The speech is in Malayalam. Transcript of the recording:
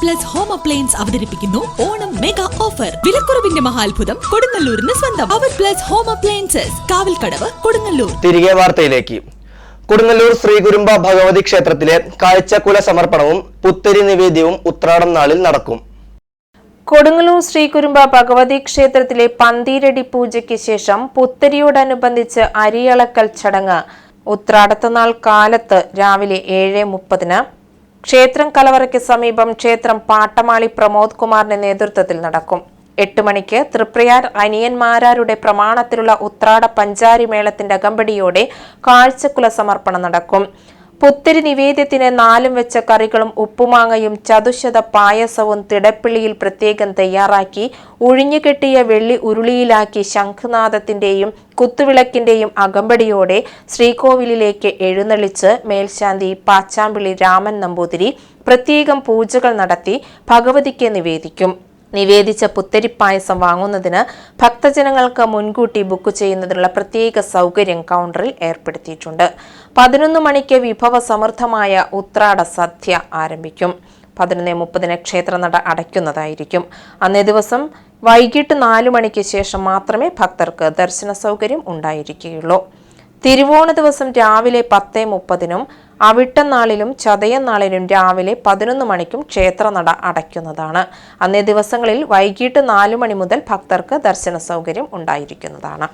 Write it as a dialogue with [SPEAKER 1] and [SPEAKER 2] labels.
[SPEAKER 1] പ്ലസ് ഹോം അപ്ലയൻസ് അവതരിപ്പിക്കുന്നു. ഓണം മെഗാ ഓഫർ വിലക്കുറവിന്റെ മഹാത്ഭുതം കൊടുങ്ങല്ലൂരിന് സ്വന്തം. അവർ plus home appliances Kavalkadavu Kodungallur.
[SPEAKER 2] തിരികെ വാർത്തയിലേക്ക്. കൊടുങ്ങല്ലൂർ ശ്രീകുരുമ്പ ഭഗവതി ക്ഷേത്രത്തിലെ കാഴ്ചക്കുല സമർപ്പണവും പുത്തരി നിവേദ്യവും ഉത്രാടം നാളിൽ നടക്കും.
[SPEAKER 3] കൊടുങ്ങല്ലൂർ ശ്രീകുരുമ്പ ഭഗവതി ക്ഷേത്രത്തിലെ പന്തീരടി പൂജയ്ക്ക് ശേഷം പുത്തരിയോടനുബന്ധിച്ച് അരിയളക്കൽ ചടങ്ങ്. ഉത്രാടത്തനാൾ കാലത്ത് രാവിലെ ഏഴ് മുപ്പതിന് ക്ഷേത്രം കലവറയ്ക്ക് സമീപം ക്ഷേത്രം പാട്ടമാളി പ്രമോദ് കുമാറിന്റെ നേതൃത്വത്തിൽ നടക്കും. എട്ട് മണിക്ക് തൃപ്രയാർ അനിയന്മാരാരുടെ പ്രമാണത്തിലുള്ള ഉത്രാട പഞ്ചാരി മേളത്തിന്റെ അകമ്പടിയോടെ കാഴ്ചക്കുല സമർപ്പണം നടക്കും. പുത്തിരി നിവേദ്യത്തിന് നാലും വെച്ച കറികളും ഉപ്പുമാങ്ങയും ചതുശത പായസവും തിടപ്പിള്ളിയിൽ പ്രത്യേകം തയ്യാറാക്കി ഉഴിഞ്ഞുകെട്ടിയ വെള്ളി ഉരുളിയിലാക്കി ശംഖുനാഥത്തിന്റെയും കുത്തുവിളക്കിന്റെയും അകമ്പടിയോടെ ശ്രീകോവിലിലേക്ക് എഴുന്നള്ളിച്ച് മേൽശാന്തി പാച്ചാമ്പിളി രാമൻ നമ്പൂതിരി പ്രത്യേകം പൂജകൾ നടത്തി ഭഗവതിക്ക് നിവേദിക്കും. നിവേദിച്ച പുത്തരിപ്പായസം വാങ്ങുന്നതിന് ഭക്തജനങ്ങൾക്ക് മുൻകൂട്ടി ബുക്ക് ചെയ്യുന്നതിനുള്ള പ്രത്യേക സൗകര്യം കൗണ്ടറിൽ ഏർപ്പെടുത്തിയിട്ടുണ്ട്. പതിനൊന്ന് മണിക്ക് വിഭവ സമൃദ്ധമായ ഉത്രാട സദ്യ ആരംഭിക്കും. പതിനൊന്ന് മുപ്പതിന് ക്ഷേത്രനട അടയ്ക്കുന്നതായിരിക്കും. അന്നേ ദിവസം വൈകിട്ട് നാലു മണിക്ക് ശേഷം മാത്രമേ ഭക്തർക്ക് ദർശന സൗകര്യം ഉണ്ടായിരിക്കുകയുള്ളൂ. തിരുവോണ ദിവസം രാവിലെ പത്ത് മുപ്പതിനും അവിട്ടനാളിലും ചതയനാളിലും രാവിലെ പതിനൊന്ന് മണിക്കും ക്ഷേത്രനട അടയ്ക്കുന്നതാണ്. അന്നേ ദിവസങ്ങളിൽ വൈകിട്ട് നാലു മണി മുതൽ ഭക്തർക്ക് ദർശന സൗകര്യം ഉണ്ടായിരിക്കുന്നതാണ്.